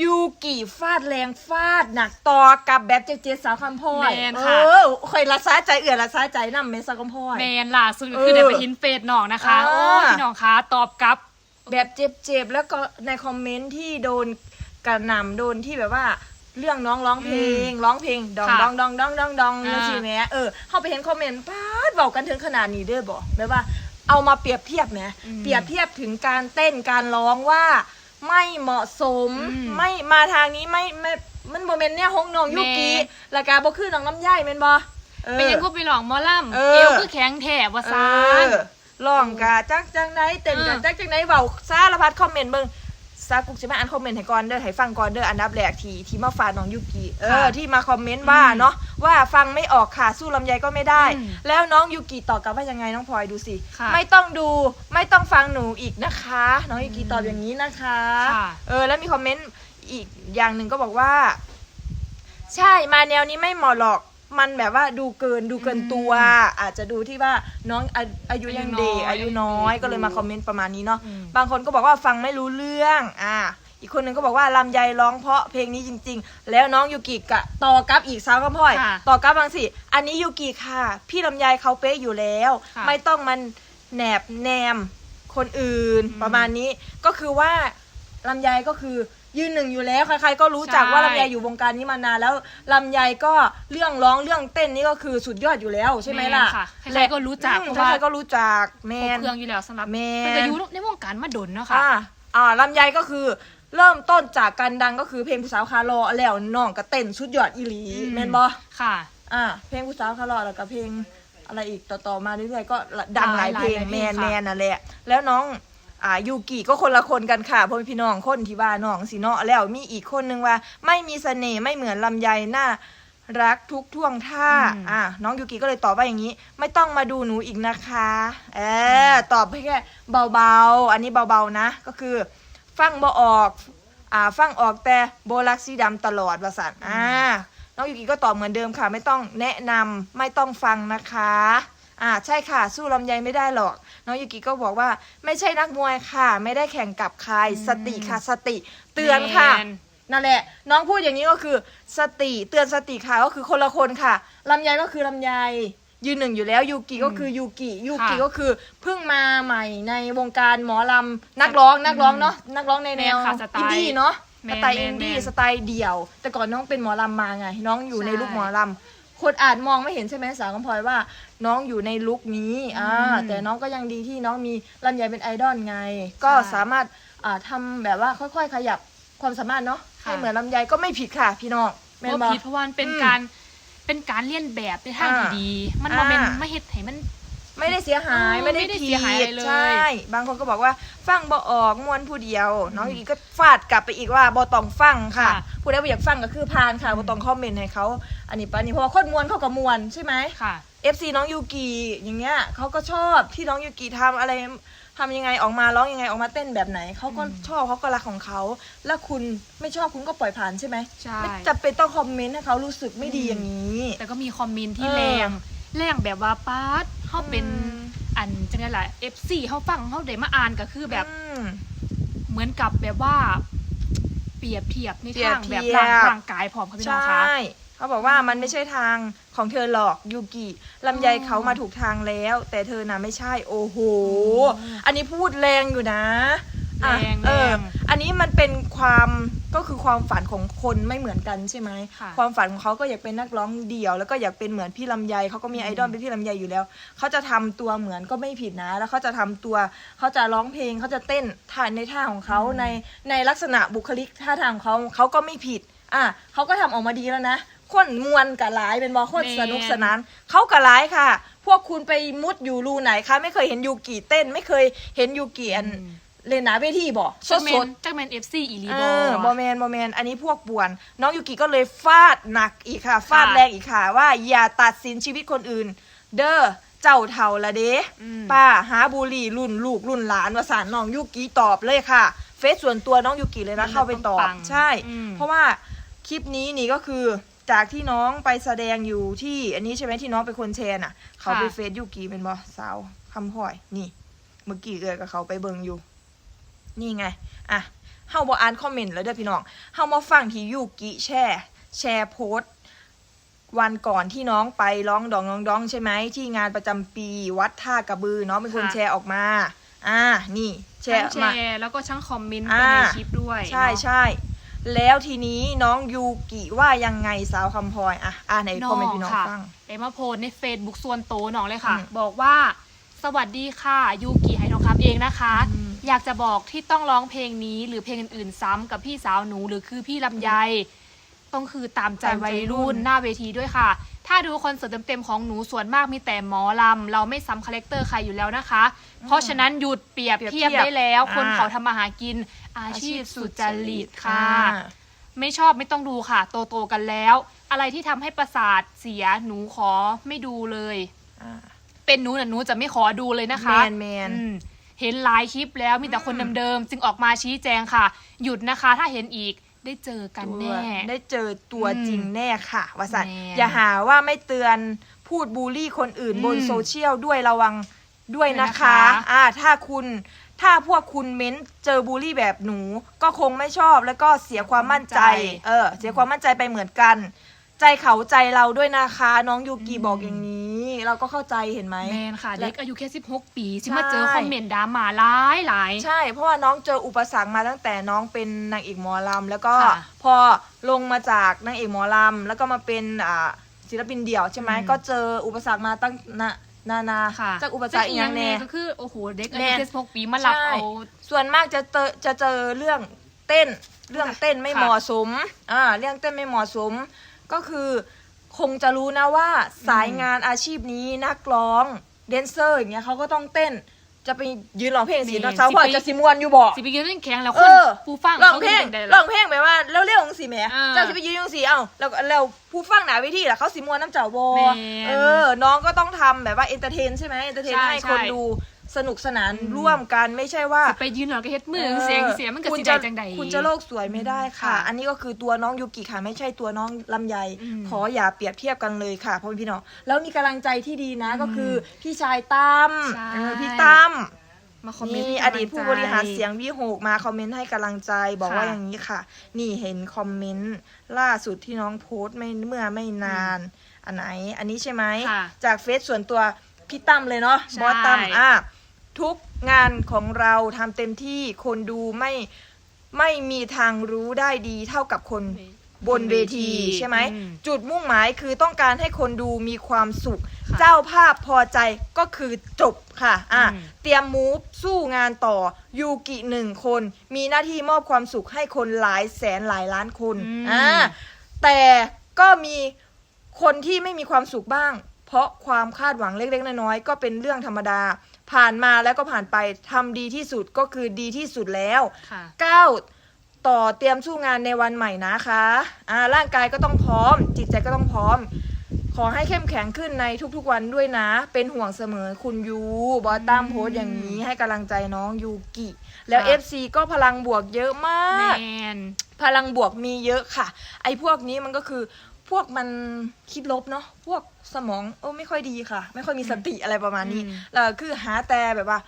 ยูกิฟาดแรงฟาดหนักต่อกับแบบเจเจสาวคำพ่อยแมนเอค่ะอคอยละซาใจเอื่อละซาใจนำเมสาวคำพ่อยแมนล่าสุดก็เออคือได้ไปอินเฟซน้องนะคะอ่าโอ้พี่น้องคะตอบกลับ แบบเจ็บๆ แล้วก็ในคอมเมนต์ที่โดนกระหน่ำโดนที่แบบว่า เรื่องน้องร้องเพลง ร้องเพลงดองค่ะดองดองดองดองดองอ่าแล้วสิแหม่เออเข้าไปเห็นคอมเมนต์ป้าดบอกกันถึงขนาดนี้เด้อบอกแบบว่าเอามาเปรียบเทียบไหมเปรียบเทียบถึงการเต้นการร้องว่า ไม่เหมาะสม อืมไม่มาทางนี้ไม่ไม่มันโมเมนต์เนี่ยฮงน้องยุกิแม่ แล้วก็บ่คือน้องน้ำย่ายแม่นบ่เออ เป็นยังก็ไปหลองหมอลำเอเออ วคือแข็งแถบว่าซาเอนอร้องกะจักจังไดเต้นกะเออจักจังไดเว้าสารพัดคอมเมนต์เบิ่ง ซากุกสิมาอ่านคอมเมนต์ให้ก่อนเด้อให้ฟังก่อนเด้ออันดับแรกที่ที่มาฝากน้องยุกิเออที่มาคอมเมนต์ว่าเนาะว่าฟังไม่ออกค่ะสู้ลำไยก็ไม่ได้อืมแล้วน้องยุกิตอบกลับว่ายังไงน้องพลอยดูสิค่ะไม่ต้องดูไม่ต้องฟังหนูอีกนะคะ น้องยุกิตอบอย่างนี้นะคะค่ะเออแล้วมีคอมเมนต์อีกอย่างหนึ่งก็บอกว่า ใช่มาแนวนี้ไม่เหมาะหรอก มันแบบว่าดูเกินดูเกินตัว อาจจะดูที่ว่าน้องอาอายุยังเด็กอาอายุยุน้น้ออยยก็เลยมาคอมเมนต์ประมาณนี้เนาะอืมบางคนก็บอกว่าฟังไม่รู้เรื่องอ่าอีกคนหนึ่งก็บอกว่าลำไยร้องเพราะเพลงนี้จริง ๆ แล้วน้องยูกิกะต่อกับอีกสาวก็พ่อยค่ะต่อกับบางสิอันนี้ยูกิค่ะ พี่ลำไยเขาเป๊ะอยู่แล้ว ค่ะไม่ต้องมันแหนบแนมคนอื่นอืมประมาณนี้ก็คือว่าลำไยก็คือ ยืนหนึ่งอยู่แล้ว ใครๆก็รู้จักใช่ว่าลำไยอยู่วงการนี้มานานแล้วลำไยก็เรื่องร้องเรื่องเต้นนี่ก็คือสุดยอดอยู่แล้วใช่ไหมล่ะแค่ะใครๆก็รู้จักอืมเพราะว่าใครๆก็รู้จักแมครบนเครื่องอยู่แล้วสำหรับแมนเป็นอายุในวงการมาดนเนาะค่ะอ่าอ่าลำไยก็คือเริ่มต้นจากการดังก็คือเพลงผู้สาวคาร์ลอแล้วน้องก็เต้นสุดยอดอีหลีอืมแมนบอค่ะอ่าเพลงผู้สาวคาร์ลอแล้วก็เพลงอะไรอีกต่อๆมาเรื่อยๆก็ดังหลายเพลงหลายๆเพแมลงนค่ะแมนนั่นแหละแล้วน้อง อ่ายูกิก็คนละคนกันค่ะพ่อแม่พี่น้องคนที่ว่าน้องสิเนาะแล้วมีอีกคนนึงว่า ไม่มีเสน่ห์ไม่เหมือนลำไยน่ารักทุกท่วงท่า อ่าน้องยูกิก็เลยตอบว่าอย่างนี้ ไม่ต้องมาดูหนูอีกนะคะ เออตอบแค่เบาๆ อันนี้เบาๆนะ ก็คือ ฟังบ่ออก อ่า ฟังออกแต่โบลักสีดำตลอดว่าสันอ่า น้องยูกิก็ตอบเหมือนเดิมค่ะ ไม่ต้องแนะนำไม่ต้องฟังนะคะ อ่าใช่ค่ะ สู้ลำไยไม่ได้หรอก น้องยูกิก็บอกว่า ไม่ใช่นักมวยค่ะ ไม่ได้แข่งกับใครสติค่ะ สติ เตือนค่ะ แมน นั่นแหละ น้องพูดอย่างนี้ก็คือสติเตือนสติค่ะก็คือคนละคนค่ะลำไยก็คือลำไยยืนหนึ่งอยู่แล้วยูกิก็คือยูกิยูกิค่ะก็คือเพิ่งมาใหม่ในวงการหมอลำนักร้องนักร้องเนาะนักร้องในแนวแมนค่ะสไตล์อินดี้เนาะแมสนไตล์แมนอินดี้แมนสไตล์เดี่ยว แต่ก่อนน้องเป็นหมอลำมาไง น้องอยู่ในใช่ลุคหมอลำคนอาจมองไม่เห็นใช่ไหมสาวกำพลอยว่า น้องอยู่ในลุคนี้อ่าอืมแต่น้องก็ยังดีที่น้องมีลำไยเป็นไอดอลไง ก็ใช่สามารถอ่าทำแบบว่าค่อยๆ ขยับความสามารถเนาะค่ะให้เหมือนลำไยก็ไม่ผิดค่ะ พี่น้องแม่นเพบราะอผิดเพราะว่ามันเป็นอืมการเป็นการเลียนแบบในทางที่อ่าดี มันบ่เป็นอ่าไม่เฮ็ดให้มัน ไม่ได้เสียหายเออไม่ได้ไม่ได้ผิเสียหายอะไรเลยใช่ บางคนก็บอกว่าฟังบ่ออกมวนผู้เดียว น้องอีกก็ฟาดกลับไปอีกว่าบ่ต้องฟังค่ะค่ะผู้ใดบ่อยากฟังก็คือพานค่ะบ่ต้องคอมเมนต์ให้เขา อันนี้ปะอันนี้เพราะว่าคนมวนเขาก็มวนใช่ไหมค่ะ FC น้องยูกิอย่างเงี้ยเขาก็ชอบที่น้องยูกิทำอะไรทำยังไงออกมาร้องยังไงออกมาเต้นแบบไหนเขาก็อืมชอบเขาก็รักของเขา แล้วคุณไม่ชอบคุณก็ปล่อยผ่านใช่ไหมใช่ไม่จำเป็นต้องคอมเมนต์ให้เขารู้สึกไม่ดีอย่างนี้ แต่ก็มีคอมเมนต์ที่เออแรงแรงแบบว่าป๊าด เขาเป็นอืม อันจังไงล่ะ FC เขาฟังเขาได้มาอ่านก็คือแบบอืม เหมือนกับแบบว่า เปรียบเทียบในเปรียทาบงเทีแบยบบร่างร่างกายผอมค่ะพี่ใชน้องคะ่เขาบอกว่ามันไม่ใช่ทางของเธอหรอกยูกิลำไยอ๋อเขามาถูกทางแล้ว แต่เธอน่ะไม่ใช่ โอ้โห อืม อันนี้พูดแรงอยู่นะ อะแรงเออ แรง อันนี้มันเป็นความก็คือความฝันของคนไม่เหมือนกันใช่ไหมค่ะความฝันของเขาก็อยากเป็นนักร้องเดี่ยว แล้วก็อยากเป็นเหมือนพี่ลำไยเขาก็มีไอดอลเป็นพี่ลำไยอยู่แล้วเขาจะทำตัวเหมือนก็ไม่ผิดนะ แล้วเขาจะทำตัวเขาจะร้องเพลงเขาจะเต้นท่าในท่าของเขาในในลักษณะบุคลิกท่าทางของเขาเขาก็ไม่ผิด อะเขาก็ทำออกมาดีแล้วนะคนมวนกับหลายเป็นบอคนแม่น สนุกสนานเขากับหลายค่ะ พวกคุณไปมุดอยู่รูไหนคะไม่เคยเห็นยูกิเต้น ไม่เคยเห็นยูกิอัน เล่นหนาเวทีบ่สจักดแมสนดจักแมน FC อีหลีเอบออบอแมนบอแมนอันนี้พวกป่วน น้องยูกิก็เลยฟาดหนักอีกค่ะ ฟาดค่ะแรงอีกค่ะ ว่าอย่าตัดสินชีวิตคนอื่น เด้อเจ้าเท่าละเด้อืม ป้าหาบุหรี่รุ่นลูกรุ่นหลานวสานน้องยูกิตอบเลยค่ะ เฟซส่วนตัวน้องยูกิเลยนะเข้าไปตอบปังใช่ อืม เพราะว่าคลิปนี้นี่ก็คือจากที่น้องไปแสดงอยู่ที่ อันนี้ใช่ไหมที่น้องเป็นคนแชร์น่ะ เขาไปเฟซยูกิเป็นบอสาวคำพ่อยนี่ เมื่อกี้เอ่ยกับเขาไปเบิงอยู่ นี่ไง อะเฮาบ่อ่านคอมเมนต์แล้วเด้อพี่น้องเฮามาฟังที่ยูกิแชร์แชร์โพสต์วันก่อนที่น้องไปร้องดองร้องดองใช่ไหมที่งานประจำปีวัดท่ากระบือน้องเป็นคนค่ะ แชร์ออกมา อ่า นี่แชทั้ร์งออกแชมา ร์แล้วก็ช่างคอมเมนต์อ่าไปในคลิปด้วยใช่เนาะ ใช่แล้วทีนี้น้องยูกิว่ายังไงสาวคำพลอยอะอ่าไหนคอมเมนต์พี่น้องค่ะฟังได้มาโพสต์ใน Facebook ส่วนโตวน้องเลยค่ะ อืมบอกว่า สวัสดีค่ะยูกิไหทองคำเองนะคะ อืม อยากจะบอกที่ต้องร้องเพลงนี้ หรือเพลงอื่นๆซ้ำกับพี่สาวหนูหรือคือพี่ลำไย ต้องคือตามใจตามใจวัยรุ่รุ่นนหน้าเวทีด้วยค่ะ ถ้าดูคอนเสิร์ตเต็มๆของหนูส่วนมากมีแต่หมอลำ เราไม่ซ้ำคาแรคเตอร์ใครอยู่แล้วนะคะ เพราะฉะนั้นหยุดเปรียบเปรียบเทียบเทียบได้แล้ว คนอ่าเขาทำมาหากินอาชีพสุจริตค่ะอ่าไม่ชอบไม่ต้องดูค่ะ โตโตๆกันแล้ว อะไรที่ทำให้ประสาทเสียหนูขอไม่ดูเลย อ่า เป็นหนูน่ะหนูจะไม่ขอดูเลยนะคะแมนแมน อืม เห็นหลายคลิปแล้วมีแต่คนอืมเดิมๆจึงออกมาชี้แจงค่ะ หยุดนะคะถ้าเห็นอีกได้เจอกันแน่ ได้เจอตัวอืมจริงแน่ค่ะวสันแน่อย่าหาว่าไม่เตือนพูดบูลลี่คนอื่นอืมบนโซเชียลด้วยระวังด้วยนะคะด้วยนะคะอ่าถ้าคุณถ้าพวกคุณเม้นเจอบูลลี่แบบหนู ก็คงไม่ชอบแล้วก็เสียความมั่นใจ เออ เสียความมั่นใจไปเหมือนกัน ใจเขาใจเราด้วยนะคะ น้องยูกิบอกอย่างนี้ เราก็เข้าใจเห็นไหม แมนค่ะ และเด็กอายุแค่ 16 ปีที่ใช่มาเจอคอมเมนต์ดราม่าหลายหลาย ใช่ เพราะว่าน้องเจออุปสรรคมาตั้งแต่น้องเป็นนางเอกหมอลำแล้วก็ค่ะพอลงมาจากนางเอกหมอลำแล้วก็มาเป็นอ่าศิลปินเดี่ยวใช่ไหมอืม ก็เจออุปสรรคมาตั้งนานานาค่ะจากอุปสรรคอีกอย่างแน่ ก็คือ โอ้โห เด็กอาแม่ยุนแค่ 16 ปีมาหลับใช่ เอา ส่วนมากจะเจอจะเจอเรื่องเต้นเรื่องเต้นไม่ค่ะเหมาะสมอ่าเรื่องเต้นไม่เหมาะสม ก็คือ คงจะรู้นะว่าสายงานอาชีพนี้นักร้องแดนเซอร์อย่างเงี้ยเขาก็ต้องเต้น จะไปยืนร้องเพลงสีนี่เนาะเช้าพอสิไปจะสิมวนอยู่บอกสิไปยืนเล่นแข่งแล้วเอคนอผู้ฟังร้องเพลงขาจะป็นจัใดร้ล่ะองเพลงแบบว่าเร็วๆของสิแหม่อ่าเจ้าสิไปยืนยงสีเอ้าแล้วแล้วผู้ฟังหนาเวทีล่ะเขาสิมวนน้ำเจ้าโบแม่นเออ น้องก็ต้องทำแบบว่าเอนเตอร์เทนใช่ไหมเอนเตอร์เทนใช่ให้ใช่คนดู สนุกสนานอืมร่วมกันไม่ใช่ว่าสิไปยืนหลังก็เฮ็ดมือเสียงเสียงมันก็คุณสิจะได้จังใดคุณจะโลกสวยไม่ได้ค่ะค่ะ อันนี้ก็คือตัวน้องยูกิค่ะ ไม่ใช่ตัวน้องลำไยอืมขออย่าเปรียบเทียบกันเลยค่ะพ่อพี่น้องแล้วมีกำลังใจที่ดีนะอืมก็คือพี่ชายตั้มใช่เออพี่ตั้มมาคอมเมนต์มีให้อกำลังดีตผู้ใจบริหารเสียงวิหกมาคอมเมนต์ให้กำลังใจ บอกว่าค่ะอย่างนี้ค่ะ นี่เห็นคอมเมนต์ล่าสุดที่น้องโพสต์ไม่เมื่อไม่นาน อันไหน อันนี้ใช่ไหมค่ะจากเฟซส่วนตัวพี่ตั้มเลยเนาะใช่บอสตั้มอะ ทุกงานของเราทำเต็มที่คนดูไม่ไม่มีทางรู้ได้ดีเท่ากับคนบนเวทีใช่ไหมอืมจุดมุ่งหมายคือต้องการให้คนดูมีความสุขค่ะเจ้าภาพพอใจก็คือจบค่ะ อะอืมเตรียมมูฟสู้งานต่อ ยูกิหนึ่งคน มีหน้าที่มอบความสุขให้คนหลายแสนหลายล้านคนอืมอ่าแต่ก็มีคนที่ไม่มีความสุขบ้าง เพราะความคาดหวังเล็กๆน้อยๆก็เป็นเรื่องธรรมดา ผ่านมาแล้วก็ผ่านไปทำดีที่สุดก็คือดีที่สุดแล้วค่ะก้าวต่อเตรียมสู้งานในวันใหม่นะคะอ่าร่างกายก็ต้องพร้อม จิตใจก็ต้องพร้อม ขอให้เข้มแข็งขึ้นในทุกๆวันด้วยนะ เป็นห่วงเสมอคุณยูบอสตั้มโพสต์อย่างนี้ให้กำลังใจน้องยูกิ แล้ว ค่ะ FC ก็พลังบวกเยอะมาก แมน พลังบวกมีเยอะค่ะ ไอ้พวกนี้มันก็คือ พวกมันคิดลบเนาะพวกสมองเออไม่ค่อยดีค่ะ ไม่ค่อยมีสติอะไรประมาณนี้อืมแล้วคือหาแต่แบบว่า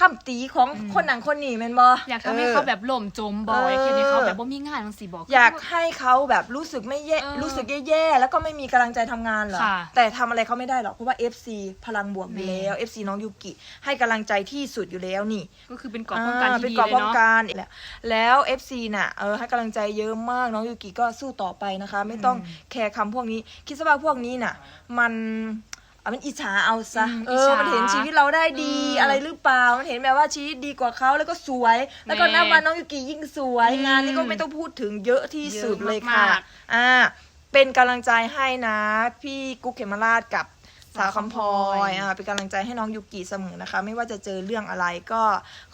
คำตีของอืมคนหนังคนนี้แมนบออยากทำให้เขาแบบล่มจมบ่อยเออแค่นี้เขาแบบว่ามีงานบางสิบอกอยากให้เขาแบบรู้สึกไม่แย่เออรู้สึกแย่ๆแล้วก็ไม่มีกำลังใจทำงานเหรอค่ะแต่ทำอะไรเขาไม่ได้หรอกเพราะว่า FC พลังบวกอยู่แม่แล้ว FC น้องยูกิ ให้กำลังใจที่สุดอยู่แล้วนี่ ก็คือเป็นเกราะป้องกันอ่าที่เป็นดีเกราะเลยป้องเนาะกันแหละแล้ว FC น่ะเออให้กำลังใจเยอะมากน้องยูกิก็สู้ต่อไปนะคะ ไม่ต้องอืมแคร์คำพวกนี้ คิดซะว่าพวกนี้น่ะ มัน อะมันอิจฉาเอาซะอืมเออิจอฉามันเห็นชีวิตเราได้ดีอืมอะไรหรือเปล่า มันเห็นแบบว่าชีวิตดีกว่าเขาแล้วก็สวย แล้วก็แม่นับวันน้องยูกิยิ่งสวยอืมงานนี้ก็ไม่ต้องพูดถึงเยอะที่สุดเยอะเลยค่ะมากอ่า เป็นกำลังใจให้นะ พี่กุ๊กเขมราชกับสาวคำพลอยอ่าเป็นกำลังใจให้น้องยูกิเสมอนะคะ ไม่ว่าจะเจอเรื่องอะไรก็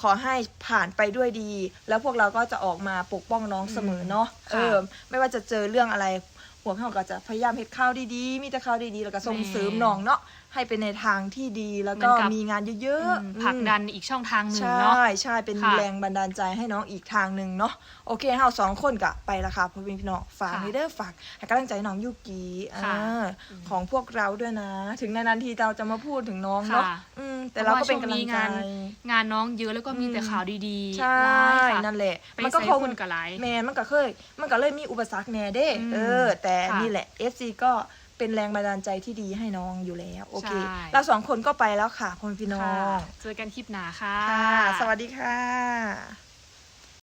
ขอให้ผ่านไปด้วยดี แล้วพวกเราก็จะออกมาปกป้องน้องเสมอเนาะค่ะเออไม่ว่าจะเจอเรื่องอะไร พวกเขาก็จะพยายามเฮ็ดข้าวดีๆ มีแต่ข้าวดีๆ แล้วก็ส่งเสริมน้องเนาะให้เป็นในทางที่ดีแล้วเหมืก็อนกับมีงานเยอะอืมๆผลักอืมดันอีกช่องทางหนึ่งใช่เนาะใช่เป็นค่ะแรงบันดาลใจให้น้องอีกทางหนึ่งเนาะโอเคเฮาสองคนกะไปละค่ะพ่อพี่น้องฝากค่ะให้เด้อฝากให้กำลังใจน้องยูกิค่ะอ่าของพวกเราด้วยนะ ถึงนานๆทีเราจะมาพูดถึงน้องเนาะค่ะอืมแต่เราก็เป็นกำลังใจพราะว่าช่วงนี้งานน้องเยอะแล้วก็มีแต่อืมข่าวดีๆใช่หลายค่ะนั่นแหละไปมันก็ใส่คงคนกับหลายแมนมันก็เคย มันก็เลยมีอุปสรรคแน่เด้อืมเออแต่ค่ะนี่แหละ FC ก็เป็นแรงบันดาลใจที่ดีให้น้องอยู่แล้ว โอเค ใช่ เราสองคนก็ไปแล้วค่ะพ่อพี่น้อค่ะงเจอกันคลิปหน้าค่ะ ค่ะ สวัสดีค่ะ